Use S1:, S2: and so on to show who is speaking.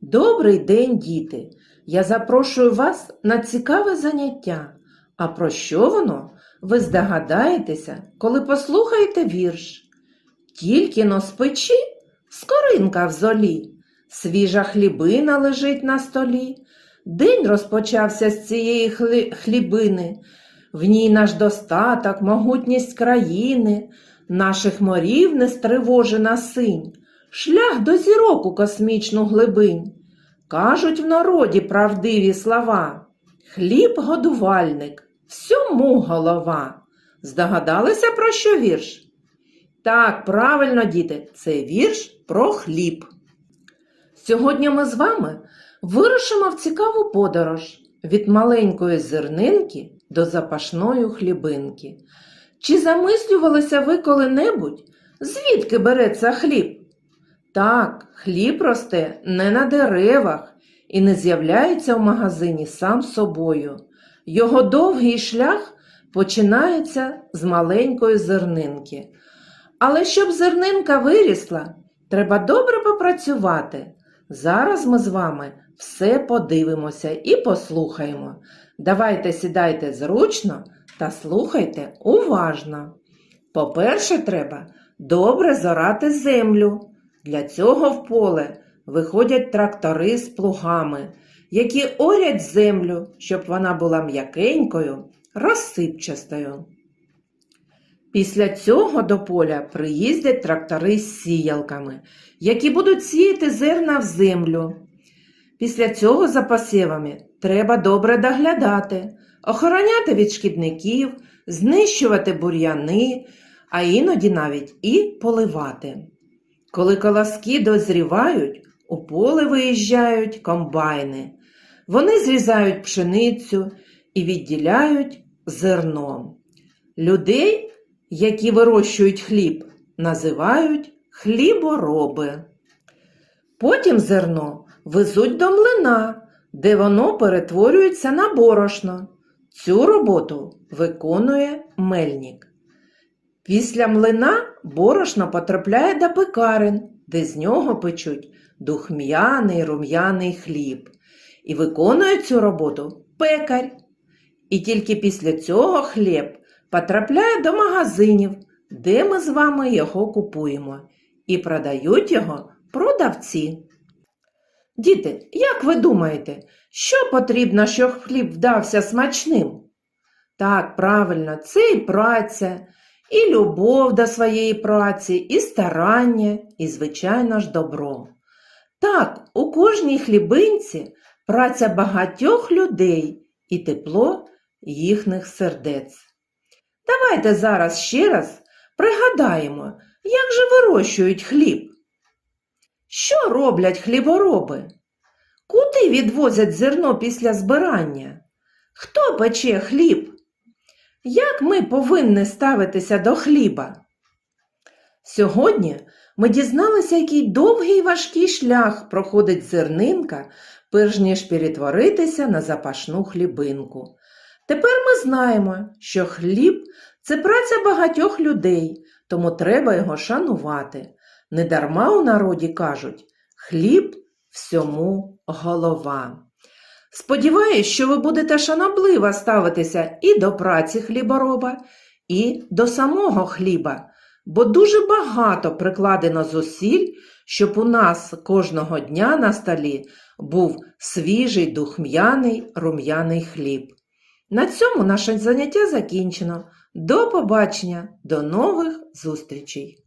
S1: Добрий день, діти! Я запрошую вас на цікаве заняття. А про що воно? Ви здогадаєтеся, коли послухаєте вірш. Тільки но з печі скоринка в золі, свіжа хлібина лежить на столі. День розпочався з цієї хлі- хлібини. В ній наш достаток, могутність країни, наших морів нестривожена синь, шлях до зірок у космічну глибинь. Кажуть в народі правдиві слова. Хліб годувальник, всьому голова. Здогадалися про що вірш? Так, правильно, діти, це вірш про хліб. Сьогодні ми з вами вирушимо в цікаву подорож від маленької зернинки до запашної хлібинки. Чи замислювалися ви коли-небудь, звідки береться хліб? Так, хліб росте не на деревах і не з'являється в магазині сам собою. Його довгий шлях починається з маленької зернинки. Але щоб зернинка вирісла, треба добре попрацювати. Зараз ми з вами все подивимося і послухаємо. Давайте сідайте зручно та слухайте уважно. По-перше, треба добре зорати землю. Для цього в поле виходять трактори з плугами, які орять землю, щоб вона була м'якенькою, розсипчастою. Після цього до поля приїздять трактори з сіялками, які будуть сіяти зерна в землю. Після цього за посівами треба добре доглядати, охороняти від шкідників, знищувати бур'яни, а іноді навіть і поливати. Коли колоски дозрівають, у поле виїжджають комбайни. Вони зрізають пшеницю і відділяють зерно. Людей, які вирощують хліб, називають хлібороби. Потім зерно везуть до млина, де воно перетворюється на борошно. Цю роботу виконує мельник. Після млина борошно потрапляє до пекарень, де з нього печуть духм'яний рум'яний хліб. І виконує цю роботу пекар. І тільки після цього хліб потрапляє до магазинів, де ми з вами його купуємо, і продають його продавці. Діти, як ви думаєте, що потрібно, щоб хліб вдався смачним? Так, правильно, це і праця, і любов до своєї праці, і старання, і, звичайно ж, добро. Так, у кожній хлібинці праця багатьох людей і тепло їхніх сердець. Давайте зараз ще раз пригадаємо, як же вирощують хліб. Що роблять хлібороби? Куди відвозять зерно після збирання? Хто пече хліб? Як ми повинні ставитися до хліба? Сьогодні ми дізналися, який довгий і важкий шлях проходить зернинка, перш ніж перетворитися на запашну хлібинку. Тепер ми знаємо, що хліб це праця багатьох людей, тому треба його шанувати. Недарма у народі кажуть хліб всьому голова. Сподіваюсь, що ви будете шанобливо ставитися і до праці хлібороба, і до самого хліба, бо дуже багато прикладено зусиль, щоб у нас кожного дня на столі був свіжий духм'яний рум'яний хліб. На цьому наше заняття закінчено. До побачення, до нових зустрічей!